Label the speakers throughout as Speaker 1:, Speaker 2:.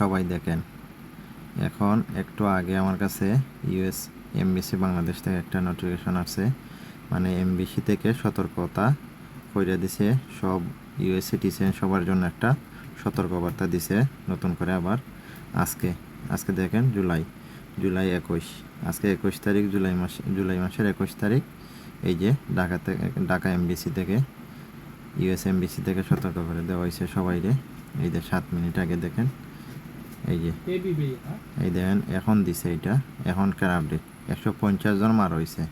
Speaker 1: সবাই দেখেন। এখন একটু আগে আমার কাছে ইউএস এমবিসি বাংলাদেশ থেকে একটা নোটিফিকেশন আসছে। মানে এমবিসি থেকে সতর্কতা কইরা দিছে, সব ইউএস সিটিজেন সবার জন্য একটা সতর্কবার্তা দিছে, নতুন করে আবার আজকে। আজকে দেখেন জুলাই জুলাই একুশ। আজকে একুশ তারিখ, জুলাই মাস, জুলাই মাসের একুশ তারিখ। এই যে ঢাকা থেকে ঢাকা এমবিসি থেকে, ইউএস এমবিসি থেকে সতর্ক করে দেওয়া হয়েছে সবাইরে। এই যে সাত মিনিট আগে দেখেন। এই যে। এই দেখেন এখন দিছে এটা। এখনকার আপডেট একশো পঞ্চাশ জন মারা হয়েছে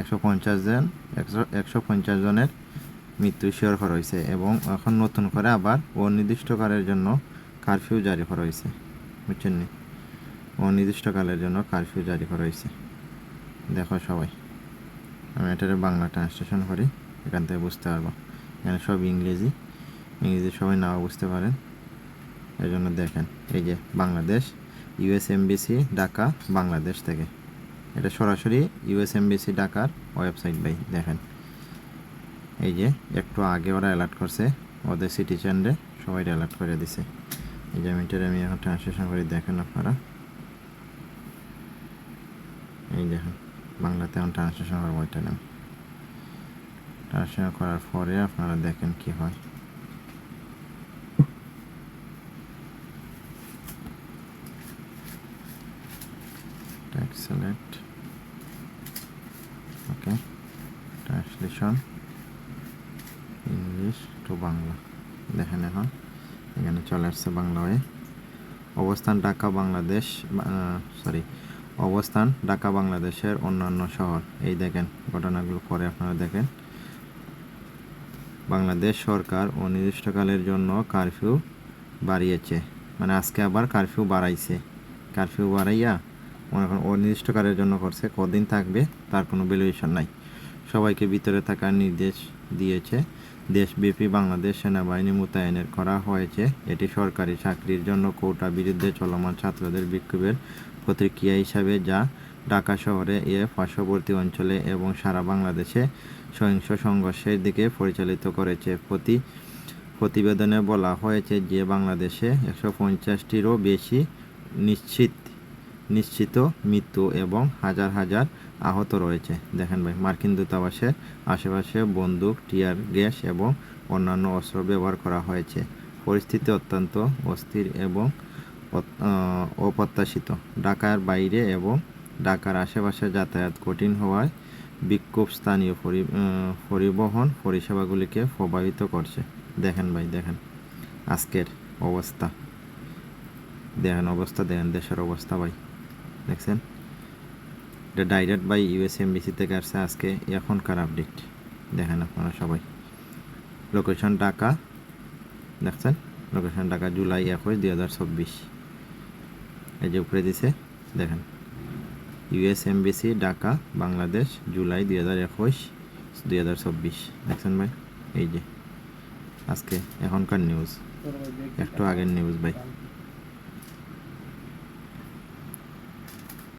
Speaker 1: একশো পঞ্চাশ জন একশো একশো পঞ্চাশ জনের মৃত্যু শিওর করা হয়েছে এবং এখন নতুন করে আবার অনির্দিষ্টকালের জন্য কারফিউ জারি করা হয়েছে বুঝছেন নি? অনির্দিষ্টকালের জন্য কারফিউ জারি করা হয়েছে দেখো সবাই। আমি এটার বাংলা ট্রান্সলেশন করি এখান থেকে বুঝতে পারব। এখানে সব ইংরেজি। ইংরেজি সবাই নাও বুঝতে পারেন। এই জন্য দেখেন, এই যে বাংলাদেশ ইউএস এমবিসি ঢাকা, বাংলাদেশ থেকে। এটা সরাসরি ইউএস এমবিসি ঢাকার ওয়েবসাইট ভাই, দেখেন। এই যে একটু আগে ওরা অ্যালার্ট করছে, ওদের সিটিজেনরে সবাই অ্যালার্ট করে দিছে। এই যে মিটার আমি এখন ট্রান্সলেশন করে, দেখেন আপনারা। এই দেখেন, বাংলাতে এখন ট্রান্সলেশন করব, এটা আমি ট্রান্সলেশন করার পরে আপনারা দেখেন কি হয়। Text select okay. Translation. English to Bangla দেখেন এখন এখানে চলে আসছে বাংলা হয়ে। অবস্থান ঢাকা, বাংলাদেশ সরি অবস্থান ঢাকা, বাংলাদেশের অন্যান্য শহর। এই দেখেন, ঘটনাগুলো পরে আপনারা দেখেন। বাংলাদেশ সরকার অনির্দিষ্টকালের জন্য কারফিউ বাড়িয়েছে। মানে আজকে আবার কারফিউ বাড়াইছে। কারফিউ বাড়াইয়া অনির্দিষ্টকালের জন্য করছে, কদিন থাকবে তার কোনো ভ্যালুয়েশন নাই। সবাইকে ভিতরে থাকার নির্দেশ দিয়েছে। দেশব্যাপী বাংলাদেশ সেনাবাহিনী মোতায়েনের করা হয়েছে। এটি সরকারি চাকরির জন্য কোটা বিরুদ্ধে চলমান ছাত্রদের বিক্ষোভের প্রতিক্রিয়া হিসাবে যা ঢাকা শহরে এ পার্শ্ববর্তী অঞ্চলে এবং সারা বাংলাদেশে সহিংস সংঘর্ষের দিকে পরিচালিত করেছে। প্রতি প্রতিবেদনে বলা হয়েছে যে বাংলাদেশে একশো পঞ্চাশটিরও বেশি নিশ্চিত নিশ্চিত মৃত্যু এবং হাজার হাজার আহত রয়েছে। দেখেন ভাই, মার্কিন দূতাবাসের আশেপাশে বন্দুক, টিয়ার গ্যাস এবং অন্যান্য অস্ত্র ব্যবহার করা হয়েছে। পরিস্থিতি অত্যন্ত অস্থির এবং অপ্রত্যাশিত। ঢাকার বাইরে এবং ঢাকার আশেপাশে যাতায়াত কঠিন হওয়ায় বিক্ষোভ স্থানীয় পরি- পরিবহন পরিষেবাগুলিকে প্রভাবিত করছে। দেখেন ভাই, দেখেন আজকের অবস্থা। দেখেন অবস্থা, দেখেন দেশের অবস্থা ভাই। দেখছেন? এটা ডাইরেক্ট বাই ইউএস এমবিসি থেকে আসছে আজকে। এখনকার আপডেট দেখেন আপনারা সবাই। লোকেশন ঢাকা। দেখছেন? লোকেশন ঢাকা জুলাই একুশ দুই হাজার চব্বিশ। এই যে উপরে দিছে, দেখেন। ইউএস এমবিসি ঢাকা, বাংলাদেশ জুলাই দুই হাজার একুশ দুই হাজার চব্বিশ। দেখছেন ভাই? এই যে। আজকে এখনকার নিউজ একটু আগের নিউজ ভাই।